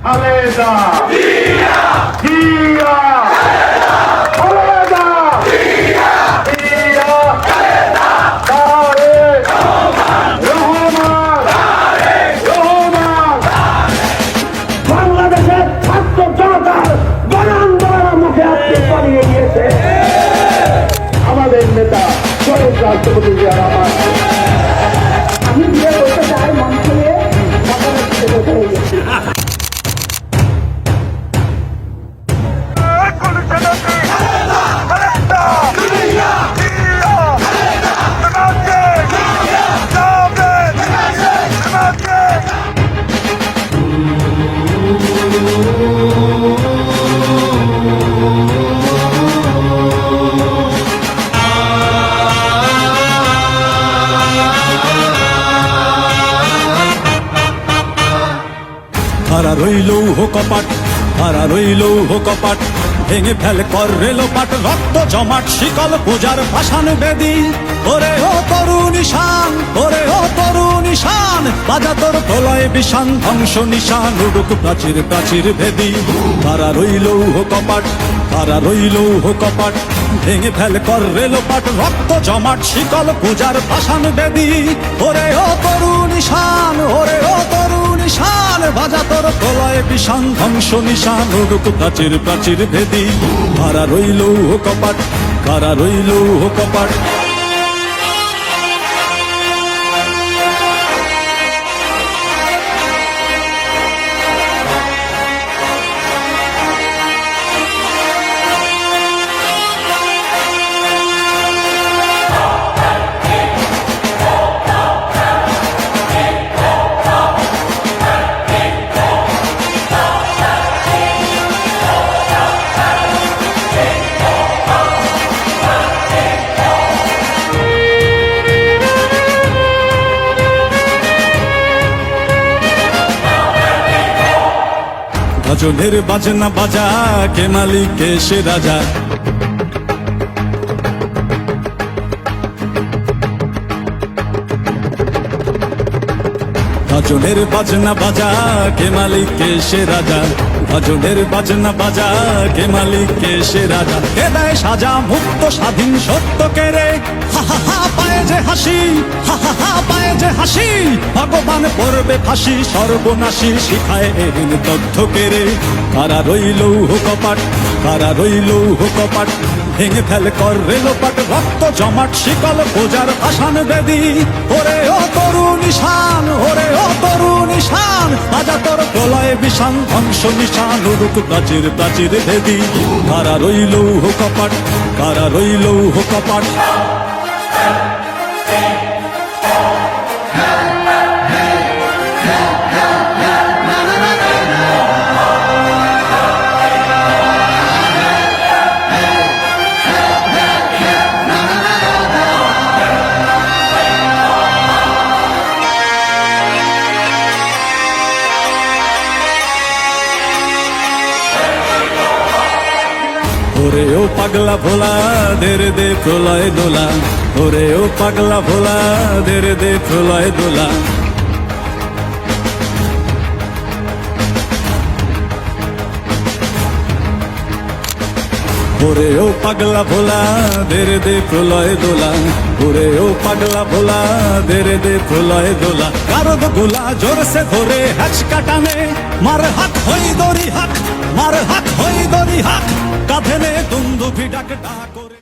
খালেদা জিয়া খালেদা জিয়া তারেক রহমান রহমান বাংলাদেশের ছাত্র জনতার গণ আন্দোলনের মুখে আজকে পালিয়ে গিয়েছে। আমাদের নেতা শহীদ রাষ্ট্রপতি জিয়া রহমান আমি হারা রইল হো কপাট হারা রইল হো ভেঙে ফেল কর রেলো পাট, রক্ত জমাট, শিকল পূজার ভাসান বেদি। ওরে ও তরুণ ঈশান, ওরে ও তরুণ ঈশান বাজা তোর প্রলয় বিষান, ধ্বংস নিশান, উড়ুক প্রাচীর প্রাচীর ভেদি হারা রইল হো কপাট হারা রইল হো কপাট ভেঙে ফেল কর রেলো পাট, রক্ত জমাট, শিকল পূজার ভাসান বেদি। ওরে ও তরুণ ঈশান, ওরে ও তরুণ ভাজা তোর প্রলয় বিষান ধ্বংস নিশান প্রাচীর প্রাচীর ভেদি। কারা রইল ও কপাট? কারা রইল ও কপাট? ভজনের বাজনা বাজা, কে মালিক, কে সে রাজা। গজনের বাজনা বাজা, কে মালিক, কে সে রাজা। ভজনের বাজনা বাজা, কে মালিক, কে সে রাজা? কে দেয় সাজা মুক্ত, স্বাধীন সত্য কে রে। হা হা পায়ে যে হাসি, হা হা পায়ে যে হাসি, ভগবান পড়বে ফাঁসি, সর্বনাশী শিখায় এদিন তথ্য কে রে। কারা রইল কপাট কারা রইল কপাট ভেঙে ফেল কর রেলোপাট রক্ত জমাট শিকল বোজার ভাসান বেদি। ওরে ও তরুণ ঈশান ওরে ও বিষান ধ্বংস নিশান রূপ প্রাচীর প্রাচীর ভেদি। কারা রইল হো কপাট? কারা রইল হো ওরে ও পাগলা ভোলা দের দে প্রলয় দোলা। ওরে ও পাগলা ভোলা দের দে প্রলয় দোলা। ওরে ও পাগলা ভোলা দের দে প্রলয় দোলা। ওরে ও পাগলা ভোলা দের দে প্রলয় দোলা। কারদ গোলা জোরসে ধরে হাচ কাটানে। মার হাক হই দরি হাক, মার হাক হই দরি হাক। কাঁধে নে দুন্দুভি ডাক ডাক করে।